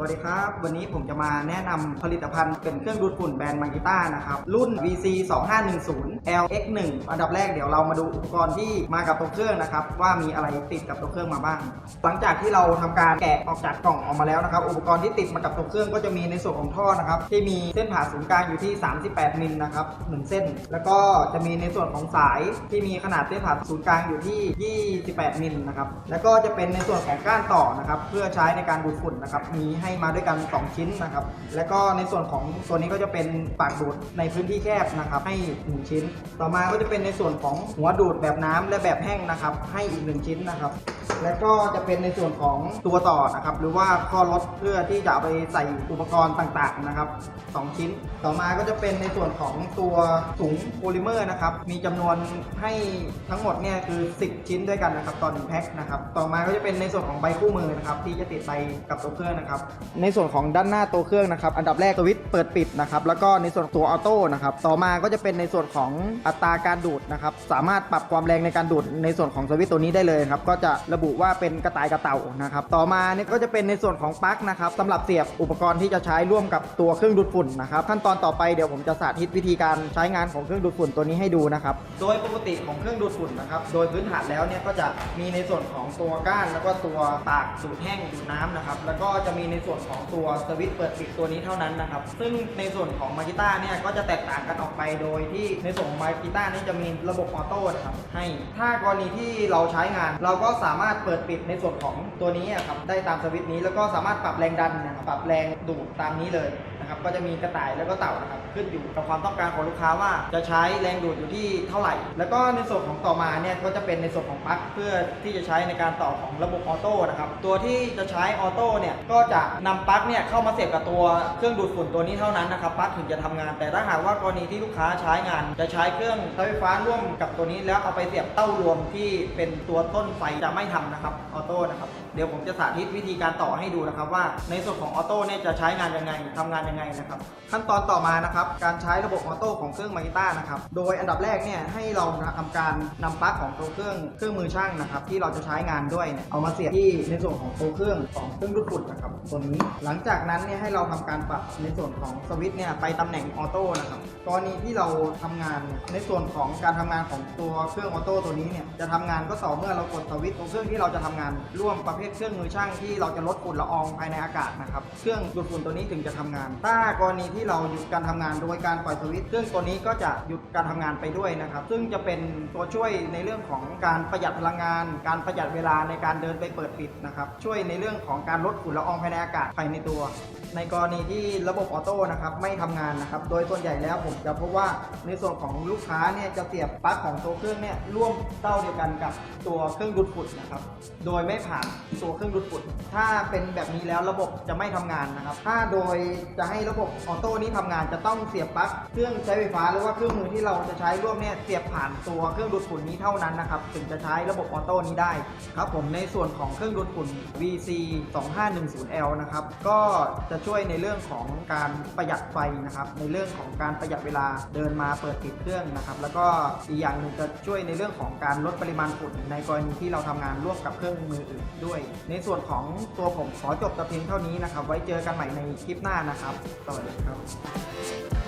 สวัสดีครับ วันนี้ผมจะมาแนะนำผลิตภัณฑ์เป็นเครื่องดูดฝุ่นแบรนด์มากิต้านะครับ รุ่น VC 2510 LX1 อันดับแรกเดี๋ยวเรามาดูอุปกรณ์ที่มากับตัวเครื่องนะครับ ว่ามีอะไรติดกับตัวเครื่องมาบ้าง หลังจากที่เราทำการแกะออกจากกล่องออกมาแล้วนะครับ อุปกรณ์ที่ติดมากับตัวเครื่องก็จะมีในส่วนของท่อนะครับที่มีเส้นผ่าศูนย์กลางอยู่ที่ 38 มิลนะครับหนึ่งเส้น แล้วก็จะมีในส่วนของสายที่มีขนาดเส้นผ่าศูนย์กลางอยู่ที่ 28 มิลนะครับแล้วก็จะเป็นในส่วนของก้านต่อนะครับเพื่อใช้ในการดูดฝุ่นนะครับมีให้มาด้วยกัน 2 ชิ้นนะครับ แล้วก็ในส่วนของตัวนี้ก็จะเป็นปากดูดในพื้นที่แคบนะครับ ให้ 1 ชิ้น ต่อมาก็จะเป็นในส่วนของหัวดูดแบบน้ำและแบบแห้งนะครับ ให้อีก 1 ชิ้นนะครับ แล้วก็จะเป็นในส่วนของตัวต่อนะครับ หรือว่าข้อรถเพื่อที่จะเอาไปใส่อุปกรณ์ต่างๆนะครับสองชิ้น ต่อมาก็จะเป็นในส่วนของตัวถุงโพลิเมอร์นะครับ มีจำนวนให้ทั้งหมดเนี่ยคือ 10 ชิ้นด้วยกันนะครับต่อหนึ่งแพ็คนะครับ ต่อมาก็จะเป็นในส่วนของใบคู่มือนะครับที่จะติดไปกับตัวเครื่องนะครับ ในส่วนของด้านหน้าตัวเครื่องนะครับ อันดับแรกสวิตช์เปิดปิดนะครับ แล้วก็ในส่วนตัวออโต้นะครับ ต่อมาก็จะเป็นในส่วนของอัตราการดูดนะครับ สามารถปรับความแรงในการดูดในส่วนของสวิตช์ตัวนี้ได้เลยครับ ก็จะระบุว่าเป็นกระต่ายกระเต่านะครับ ต่อมาเนี่ยก็จะเป็นในส่วนของปลั๊กนะครับสำหรับเสียบอุปกรณ์ที่จะใช้ร่วมกับตัวเครื่องดูดฝุ่นนะครับ ขั้นตอนต่อไปเดี๋ยวผมจะสาธิตวิธีการใช้งานของเครื่องดูดฝุ่นตัวนี้ให้ดูนะครับ โดยปกติของเครื่องดูดฝุ่นนะครับ โดยพื้นฐานแล้วเนี่ยก็จะมีในส่วนของตัวก้าน แล้วก็ตัวปากดูดแห้งดูดน้ำนะครับ แล้วก็จะมีในส่วนของตัวสวิตช์เปิดปิดตัวนี้เท่านั้นนะครับ ซึ่งในส่วนของมากิต้าเนี่ยก็จะแตกต่างกันออกไปโดยที่ในส่วนของมากิต้านี่จะมีระบบออโต้นะครับให้ถ้ากรณีที่เราใช้งาน เราก็สามารถเปิดปิดในส่วนของตัวนี้ครับได้ตามสวิตช์นี้แล้วก็สามารถปรับแรงดันนะครับปรับแรงดูดตามนี้เลย นะครับก็จะมีกระต่ายแล้วก็เต่านะครับขึ้นอยู่กับความต้องการของลูกค้าว่าจะใช้แรงดูดอยู่ที่เท่าไหร่ แล้วก็ในส่วนของต่อมาเนี่ยก็จะเป็นในส่วนของปลั๊กเพื่อที่จะใช้ในการต่อของระบบออโต้นะครับตัวที่จะใช้ออโต้เนี่ยก็จะนำปลั๊กเนี่ยเข้ามาเสียบกับตัวเครื่องดูดฝุ่นตัวนี้เท่านั้นนะครับปลั๊กถึงจะทำงาน แต่ถ้าหากว่ากรณีที่ลูกค้าใช้งาน จะใช้เครื่องใช้ไฟฟ้าร่วมกับตัวนี้แล้วเอาไปเสียบเต้ารวมที่เป็นตัวต้นไฟจะไม่ทำนะครับออโต้นะครับเดี๋ยวผมจะสาธิตวิธีการต่อให้ดูนะครับว่าในส่วนของออโต้เนี่ยจะใช้งานยังไงทำงานยังไงนะครับ ขั้นตอนต่อมานะครับ การใช้ระบบออโต้ของเครื่องมากิต้านะครับ โดยอันดับแรกเนี่ยให้เราทำการนำปลั๊กของตัวเครื่องเครื่องมือช่างนะครับ ที่เราจะใช้งานด้วยเนี่ยเอามาเสียบที่ในส่วนของตัวเครื่องของเครื่องดูดฝุ่นนะครับตัวนี้ หลังจากนั้นเนี่ยให้เราทำการปรับในส่วนของสวิตช์เนี่ยไปตำแหน่งออโต้นะครับกรณีที่เราทำงานในส่วนของการทำงานของตัวเครื่องออโต้ตัวนี้เนี่ยจะทำงานก็ต่อเมื่อเรากดสวิตช์ตรงเครื่องที่เราจะทำงานร่วมประเภทเครื่องมือช่างที่เราจะลดฝุ่นละอองภายในอากาศนะครับเครื่องดูดฝุ่นตัวนี้ถึงจะทำงานถ้ากรณีที่เราหยุดการทำงานโดยการปล่อยสวิตช์เครื่องตัวนี้ก็จะหยุดการทำงานไปด้วยนะครับ ซึ่งจะเป็นตัวช่วยในเรื่องของการประหยัดพลังงาน การประหยัดเวลาในการเดินไปเปิดปิดนะครับ ช่วยในเรื่องของการลดฝุ่นละอองภายในอากาศภายในตัวในกรณีที่ระบบออโต้นะครับไม่ทำงานนะครับ โดยส่วนใหญ่แล้วผมจะพบว่าในส่วนของลูกค้าเนี่ยจะเสียบปลั๊กของตัวเครื่องเนี่ยร่วมเต้าเดียวกันกับตัวเครื่องดูดฝุ่นนะครับ โดยไม่ผ่านตัวเครื่องดูดฝุ่น ถ้าเป็นแบบนี้แล้วระบบจะไม่ทำงานนะครับ ถ้าโดยจะให้ระบบออโต้นี้ทำงานจะต้องเสียบปลั๊กเครื่องใช้ไฟฟ้าหรือว่าเครื่องมือที่เราจะใช้ร่วมเนี่ยเสียบผ่านตัวเครื่องดูดฝุ่นนี้เท่านั้นนะครับถึงจะใช้ระบบออโต้นี้ได้ครับผมในส่วนของเครื่องดูดฝุ่น VC 2510L นะครับก็จะช่วยในเรื่องของการประหยัดไฟนะครับ ในเรื่องของการประหยัดเวลาเดินมาเปิดปิดเครื่องนะครับ แล้วก็อีกอย่างหนึ่งจะช่วยในเรื่องของการลดปริมาณฝุ่นในกรณีที่เราทำงานร่วมกับเครื่องมืออื่นด้วย ในส่วนของตัวผมขอจบแต่เพียงเท่านี้นะครับ ไว้เจอกันใหม่ในคลิปหน้านะครับสวัสดีครับ